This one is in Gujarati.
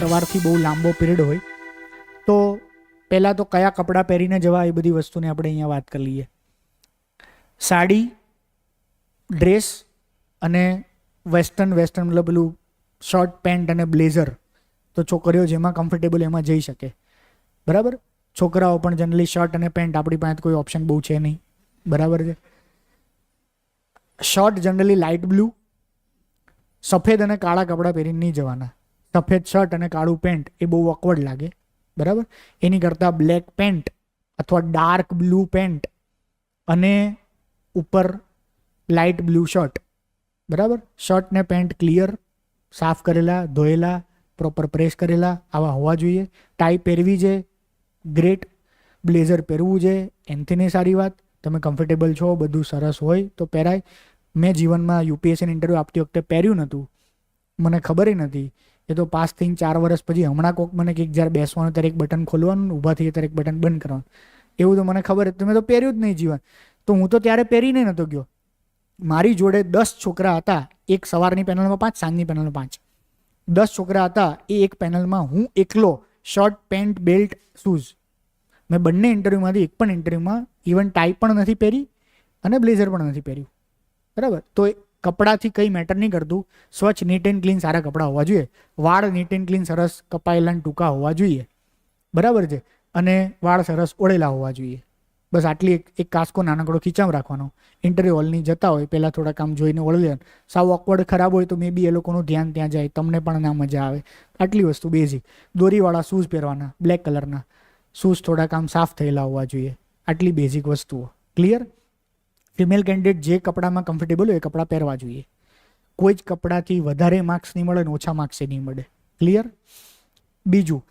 સવારથી બહુ લાંબો પીરિયડ હોય, તો પહેલાં તો કયા કપડાં પહેરીને જવા એ બધી વસ્તુની આપણે અહીંયા વાત કરી લઈએ. સાડી, ડ્રેસ અને વેસ્ટર્ન વેસ્ટર્ન મતલબ પેલું શર્ટ પેન્ટ અને બ્લેઝર તો છોકરીઓ જેમાં કમ્ફર્ટેબલ એમાં જઈ શકે. બરાબર? છોકરાઓ પણ જનરલી શર્ટ અને પેન્ટ આપણી પાસે કોઈ ઓપ્શન બહુ છે નહીં. બરાબર છે? શર્ટ જનરલી લાઇટ બ્લુ સફેદ અને કાળા કપડાં પહેરીને નહીં જવાના. સફેદ શર્ટ અને કાળું પેન્ટ, એ બહુ અકવર્ડ લાગે. બરાબર? એની કરતાં બ્લેક પેન્ટ અથવા ડાર્ક બ્લુ પેન્ટ અને ઉપર લાઇટ બ્લુ શર્ટ બરાબર? શર્ટ ને પેન્ટ ક્લિયર સાફ કરેલા, ધોયેલા પ્રોપર પ્રેસ કરેલા, આવા હોવા જોઈએ. ટાઈ પહેરવી છે ગ્રેટ બ્લેઝર પહેરવું છે, એનથી નહીં સારી વાત. તમે કમ્ફર્ટેબલ છો, બધું સરસ હોય, તો પહેરાય. મેં જીવનમાં યુપીએસસીની ઇન્ટરવ્યૂ આપતી વખતે પહેર્યું નહોતું. મને ખબર નથી એ તો પાસ થઈને ચાર વર્ષ પછી હમણાં કોક મને કે જ્યારે બેસવાનું ત્યારે એક બટન ખોલવાનું ઊભા થઈએ ત્યારે એક બટન બંધ કરવાનું. એવું તો મને ખબર હતી. મેં તો પહેર્યું જ નહીં જીવન. તો હું તો ત્યારે પહેરીને નહોતો ગયો. મારી જોડે દસ છોકરા હતા. એક સવારની પેનલમાં પાંચ, સાંજની પેનલમાં પાંચ. દસ છોકરા હતા. એ એક પેનલમાં હું એકલો શર્ટ, પેન્ટ, બેલ્ટ, શૂઝ. મેં બંને ઇન્ટરવ્યૂમાંથી, એક પણ ઇન્ટરવ્યૂમાં, ઇવન ટાઈ પણ નથી પહેરી અને બ્લેઝર પણ નથી પહેર્યું. બરાબર? તો કપડાથી કંઈ મેટર નહીં કરતું. સ્વચ્છ નીટ એન્ડ ક્લીન સારા કપડાં હોવા જોઈએ. વાળ નીટ એન્ડ ક્લીન સરસ કપાયેલા ટૂંકા હોવા જોઈએ. બરાબર છે? અને વાળ સરસ ઓળેલા હોવા જોઈએ. બસ આટલી એક એક કાસ્કો નાનકડો ખીચામ રાખવાનો. ઇન્ટરવ્યુ હોલની જતા હોય, પહેલાં થોડા કામ જોઈને ઓળવી સાવ ઓકવર્ડ ખરાબ હોય તો મે બી એ લોકોનું ધ્યાન ત્યાં જાય. તમને પણ ના મજા આવે. આટલી વસ્તુ બેઝિક દોરીવાળા શૂઝ પહેરવાના બ્લેક કલરના શૂઝ થોડા કામ સાફ થયેલા હોવા જોઈએ. આટલી બેઝિક વસ્તુઓ. ક્લિયર ફિમેલ કેન્ડિડેટ જે કપડામાં કમ્ફર્ટેબલ હોય એ કપડાં પહેરવા જોઈએ. કોઈ જ કપડાથી વધારે માર્ક્સ નહીં મળે અને ઓછા માર્ક્સ નહીં મળે. ક્લિયર બીજું